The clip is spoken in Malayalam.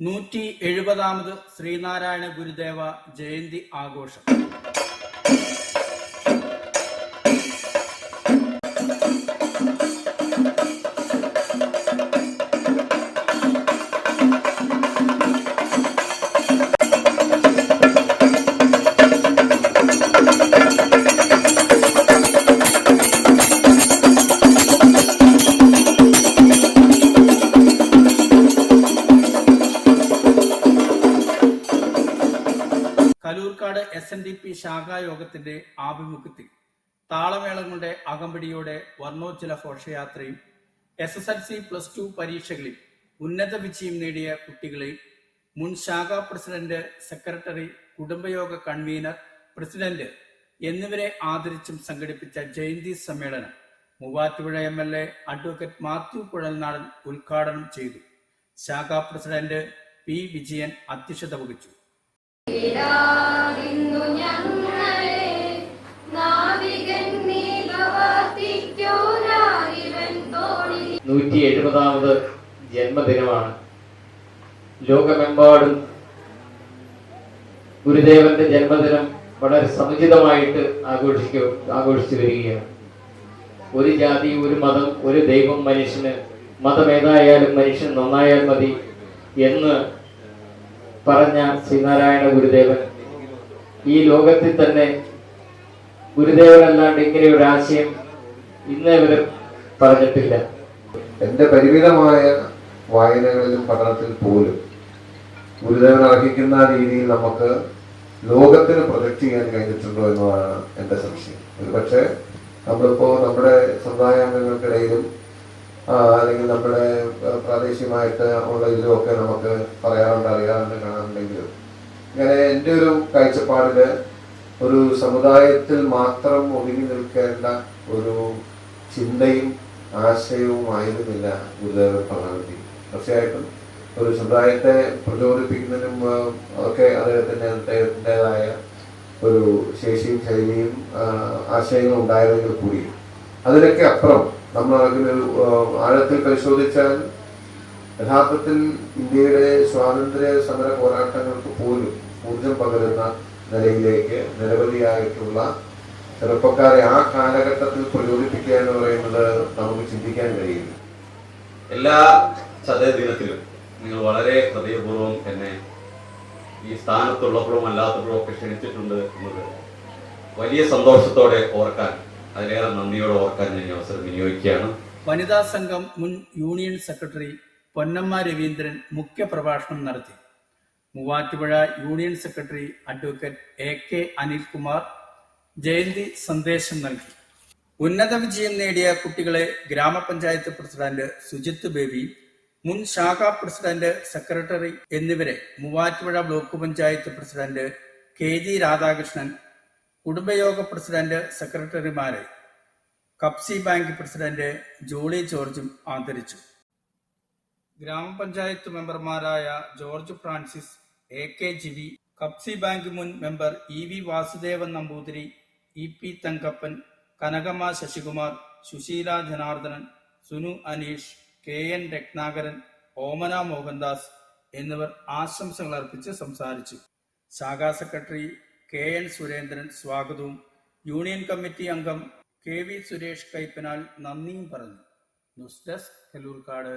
നൂറ്റി എഴുപതാമത് ശ്രീനാരായണ ഗുരുദേവ ജയന്തി ആഘോഷം. Kalloorkad S N D P ശാഖായോഗത്തിന്റെ ആഭിമുഖ്യത്തിൽ താളമേളങ്ങളുടെ അകമ്പടിയോടെ വർണോജ്ജല ഘോഷയാത്രയും S S L C plus two പരീക്ഷകളിൽ ഉന്നത വിജയം നേടിയ കുട്ടികളെ മുൻ ശാഖാ പ്രസിഡന്റ് സെക്രട്ടറി കുടുംബയോഗ കൺവീനർ പ്രസിഡന്റ് എന്നിവരെ ആദരിച്ചും സംഘടിപ്പിച്ച ജയന്തി സമ്മേളനം Muvattupuzha M L A advocate Mathew Kuzhalnadan ഉദ്ഘാടനം ചെയ്തു. ശാഖാ പ്രസിഡന്റ് പി വിജയൻ അധ്യക്ഷത വഹിച്ചു. നൂറ്റി എഴുപതാമത് ജന്മദിനമാണ്. ലോകമെമ്പാടും ഗുരുദേവന്റെ ജന്മദിനം വളരെ സമുചിതമായിട്ട് ആഘോഷിക്കും ആഘോഷിച്ചു വരികയാണ്. ഒരു ജാതി ഒരു മതം ഒരു ദൈവം മനുഷ്യന് മതമേതായാലും മനുഷ്യൻ നന്നായാൽ മതി എന്ന് പറഞ്ഞ ശ്രീനാരായണ ഗുരുദേവൻ ഈ ലോകത്തിൽ തന്നെ ഗുരുദേവനല്ലാണ്ട് ഇങ്ങനെ ഒരു ആശയം ഇന്നേ വരെ പറഞ്ഞിട്ടില്ല. എന്റെ പരിമിതമായ വായനകളിലും പഠനത്തിൽ പോലും ഗുരുദേവൻ അർഹിക്കുന്ന രീതിയിൽ നമുക്ക് ലോകത്തിന് പ്രൊജക്ട് ചെയ്യാൻ കഴിഞ്ഞിട്ടുണ്ടോ എന്നതാണ് എന്റെ സംശയം. ഒരു പക്ഷേ നമ്മളിപ്പോ നമ്മുടെ സമുദായാംഗങ്ങൾക്കിടയിലും ആ, അല്ലെങ്കിൽ നമ്മുടെ പ്രാദേശികമായിട്ട് ഉള്ള ഇതിലുമൊക്കെ നമുക്ക് പറയാറുണ്ട് അറിയാറുണ്ട് കാണാറുണ്ടെങ്കിലും. ഇങ്ങനെ എന്റെ ഒരു കാഴ്ചപ്പാടിൽ ഒരു സമുദായത്തിൽ മാത്രം ഒതുങ്ങി നിൽക്കേണ്ട ഒരു ചിന്തയും ആശയവുമായിരുന്നില്ല ഗുരുദേവൻ ഭഗവതി തീർച്ചയായിട്ടും ഒരു സമുദായത്തെ പ്രചോദിപ്പിക്കുന്നതിനും ഒക്കെ അദ്ദേഹത്തിന്റെ അദ്ദേഹത്തിന്റെതായ ഒരു ശേഷിയും ശൈലിയും ആശയങ്ങളും ഉണ്ടായിരുന്നെങ്കിൽ കൂടി. അതിനൊക്കെ അപ്പുറം നമ്മൾ അതിന് ആഴത്തിൽ പരിശോധിച്ചാൽ യഥാർത്ഥത്തിൽ ഇന്ത്യയുടെ സ്വാതന്ത്ര്യ സമര പോരാട്ടങ്ങൾക്ക് പോലും ഊർജം പകരുന്ന നിലയിലേക്ക് നിരവധിയായിട്ടുള്ള ചെറുപ്പക്കാരെ ആ കാലഘട്ടത്തിൽ പ്രചോദിപ്പിക്കുക എന്ന് പറയുന്നത് നമുക്ക് ചിന്തിക്കാൻ കഴിയില്ല. എല്ലാ ചതയ ദിനത്തിലും നിങ്ങൾ വളരെ ഹൃദയപൂർവം എന്നെ ഈ സ്ഥാനത്തുള്ളപ്പോഴും അല്ലാത്തപ്പോഴും ഒക്കെ ക്ഷണിച്ചിട്ടുണ്ട് എന്നത് വലിയ സന്തോഷത്തോടെ ഓർക്കാൻ അതിലേറെ നന്ദിയോടെ ഓർക്കാൻ ഞാൻ അവസരം വിനിയോഗിക്കുകയാണ്. വനിതാ സംഘം മുൻ യൂണിയൻ സെക്രട്ടറി പൊന്നമ്മ രവീന്ദ്രൻ മുഖ്യ പ്രഭാഷണം നടത്തി. Muvattupuzha union secretary advocate A K Anilkumar Jayanti സന്ദേശം നൽകി. ഉന്നത വിജയം നേടിയ കുട്ടികളെ ഗ്രാമപഞ്ചായത്ത് പ്രസിഡന്റ് സുജിത്ത് ബേബി മുൻ ശാഖാ പ്രസിഡന്റ് സെക്രട്ടറി എന്നിവരെ Muvattupuzha block panchayat president K G Radhakrishnan കുടുംബയോഗ president സെക്രട്ടറിമാരെ കപ്സി ബാങ്ക് പ്രസിഡന്റ് ജോളി ജോർജും ആദരിച്ചു. ഗ്രാമപഞ്ചായത്ത് മെമ്പർമാരായ George Francis A K Jeevi Kapsi bank മുൻ member E V Vasudevan Namboothiri E P Thankappan Kanakamma Sasikumar Susheela Janardhanan Sunu Aneesh K N Ratnakaran Omana Mohandas എന്നിവർ ആശംസകൾ അർപ്പിച്ച് സംസാരിച്ചു. ശാഖാ സെക്രട്ടറി കെ എൻ സുരേന്ദ്രൻ സ്വാഗതവും. യൂണിയൻ കമ്മിറ്റി അംഗം കെ വി സുരേഷ് കൈപ്പനാൽ നന്ദിയും പറഞ്ഞു. News desk Kalloorkad.